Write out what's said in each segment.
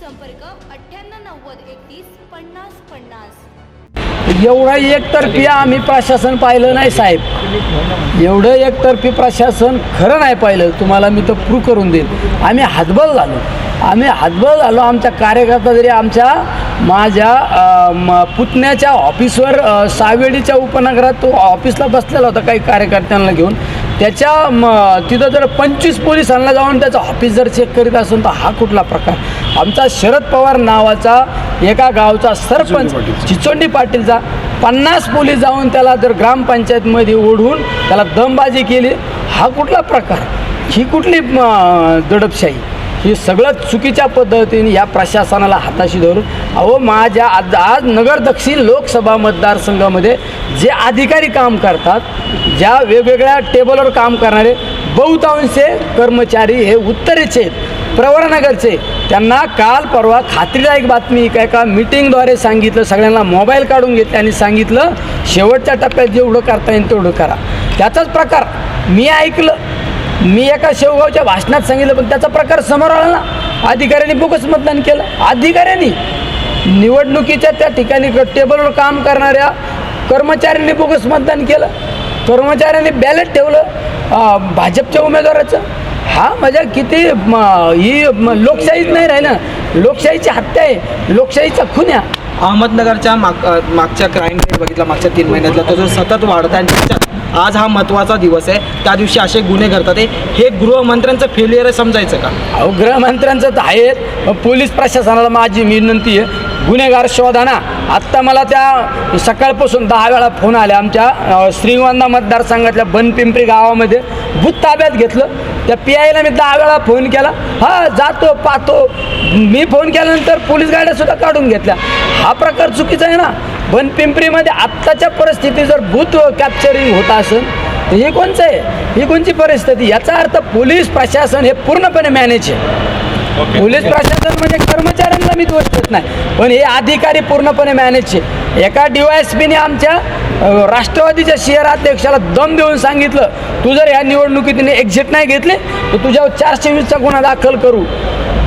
संपर्क अठ्ठ्याण्णव नव्वद एकतीस पन्नास पन्नास. एवढा एकतर्फी आम्ही प्रशासन पाहिलं नाही साहेब. एवढं एकतर्फी प्रशासन खरं नाही पाहिलं. तुम्हाला मी तर प्रूव्ह करून देईन. आम्ही हातबल झालो. आम्ही हातबल झालो. आमच्या कार्यकर्ता जरी आमच्या माझ्या म- पुतण्याच्या ऑफिसवर सावेडीच्या उपनगरात तो ऑफिसला बसलेला होता काही कार्यकर्त्यांना घेऊन. त्याच्या म तिथं जर पंचवीस पोलिसांना जाऊन त्याचं ऑफिस जर चेक करीत असेल तर हा कुठला प्रकार? आमचा शरद पवार नावाचा एका गावचा सरपंच चिचोंडी पाटीलचा. पन्नास पोलीस जाऊन त्याला जर ग्रामपंचायतमध्ये ओढून त्याला दमबाजी केली हा कुठला प्रकार? ही कुठली दडपशाही? ही सगळं चुकीच्या पद्धतीने या प्रशासनाला हाताशी धरून अहो माझ्या आज आज नगर दक्षिण लोकसभा मतदारसंघामध्ये जे अधिकारी काम करतात ज्या वेगवेगळ्या टेबलवर काम करणारे बहुतांशे कर्मचारी हे उत्तरेचे आहेत प्रवरानगरचे त्यांना काल परवा खात्रीदायक बातमी काय का मिटिंगद्वारे सांगितलं सगळ्यांना मोबाईल काढून घेतले आणि सांगितलं शेवटच्या टप्प्यात जेवढं करता येईल तेवढं करा. त्याचाच प्रकार मी ऐकलं. मी एका शेवगावच्या भाषणात सांगितलं पण त्याचा प्रकार समोर आला ना. अधिकाऱ्यांनी बोगस मतदान केलं. अधिकाऱ्यांनी निवडणुकीच्या त्या ठिकाणी टेबलवर काम करणाऱ्या कर्मचाऱ्यांनी बोगस मतदान केलं. कर्मचाऱ्यांनी बॅलेट ठेवलं भाजपच्या उमेदवाराचं. हा माझ्या किती म, ही लोकशाहीच नाही राहिलं. लोकशाहीची हत्या आहे. लोकशाहीचा खून आहे अहमदनगरच्या माग मागच्या क्राईम रेट बघितला मागच्या तीन महिन्यातला. तो जो सतत वाढत आहे आणि त्याच्यात आज हा महत्त्वाचा दिवस आहे. त्या दिवशी असे गुन्हे घडतात आहे. हे गृहमंत्र्यांचं फेल्युअर आहे समजायचं का? अहो गृहमंत्र्यांचं तर आहे पोलीस प्रशासनाला माझी विनंती आहे. गुन्हेगार शोधा ना. आत्ता मला त्या सकाळपासून दहा वेळा फोन आले. आमच्या अ, श्रीगोंदा मतदारसंघातल्या बनपिंपरी गावामध्ये भूत ताब्यात घेतलं. त्या पी आयला मी दहा वेळा फोन केला. हा जातो पाहतो. मी फोन केल्यानंतर पोलीस गाड्यासुद्धा काढून घेतल्या. हा प्रकार चुकीचा आहे ना. बनपिंपरीमध्ये आत्ताच्या परिस्थितीत जर भूत कॅप्चरिंग होत असेल तर हे कोणचं आहे? ही कोणची परिस्थिती? याचा अर्थ पोलीस प्रशासन हे पूर्णपणे मॅनेज आहे. पोलीस प्रशासन म्हणजे कर्मचाऱ्यांना मी दोष देत नाही. पण हे अधिकारी पूर्णपणे मॅनेज आहे. एका डी वाय एस पीने आमच्या राष्ट्रवादीच्या राष्ट्रवादीच्या शहराध्यक्षाला दम देऊन सांगितलं तू जर या निवडणुकीतून एक्झिट नाही घेतले तर तुझ्यावर चारशे वीसचा गुन्हा दाखल करू.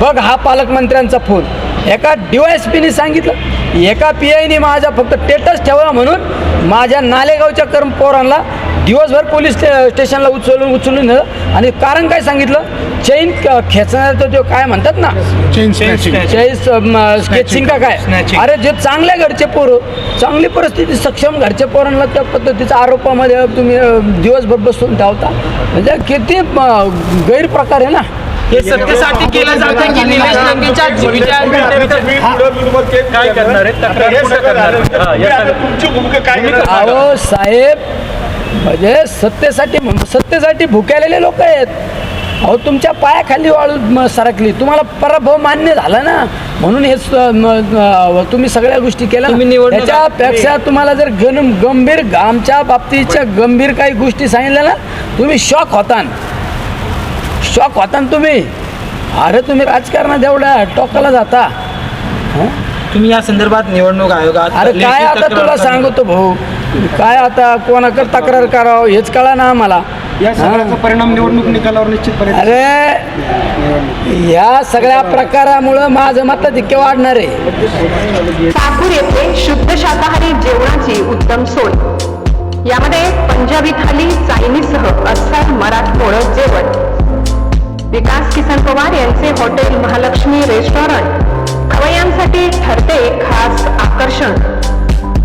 बघ हा पालकमंत्र्यांचा फोन. एका डी वाय एस पीने सांगितलं एका पी आयने माझा फक्त टेटस ठेवला म्हणून माझ्या नालेगावच्या कर्मपोरांना दिवसभर पोलीस स्टे स्टेशनला उचलून उचलून नेलं. आणि कारण काय सांगितलं? चैन खेचण्याचं जो काय म्हणतात ना? चैन स्केचिंग का काय? अरे जे चांगल्या घरचे पोरं चांगली परिस्थिती सक्षम घरचे पोरांना त्या पद्धतीच्या आरोपामध्ये तुम्ही दिवसभर बसून ठेवता म्हणजे किती गैरप्रकार आहे ना? हे सत्तेसाठी केलं जातं की निलेश लंकेच्या काय करणार तुमची भूमिका काय आहे? अहो साहेब म्हणजे सत्तेसाठी सत्तेसाठी भुकेलेले लोक आहेत. अहो तुमच्या पायाखाली वाळू सरकली. तुम्हाला पराभव मान्य झाला ना? म्हणून हे तुम्ही सगळ्या गोष्टी केल्या त्याच्यापेक्षा तुम्हाला जर गण गंभीर आमच्या बाबतीच्या गंभीर काही गोष्टी सांगितल्या ना तुम्ही शॉक होता शॉक होता तुम्ही. अरे तुम्ही राजकारणात एवढ्या टोकाला जाता? तुम्ही या संदर्भात निवडणूक आयोगात अरे काय आता तुला. सांगतो भाऊ. काय आता कोणाकडे तक्रार करावं हेच कळा ना आम्हाला. या सगळ्याचा परिणाम निवडणूक निकालावर निश्चितपणे अरे या सगळ्या प्रकारामुळं माझं मताधिक्य वाढणार आहे. साकूर येथे शुद्ध शाकाहारी जेवणाची उत्तम सोय. यामध्ये पंजाबी थाली चायनीजसह अस्सल मराठमोळं जेवण. विकास किसन पवार यांचे हॉटेल महालक्ष्मी रेस्टॉरंट. खवय्यांसाठी ठरते खास आकर्षण.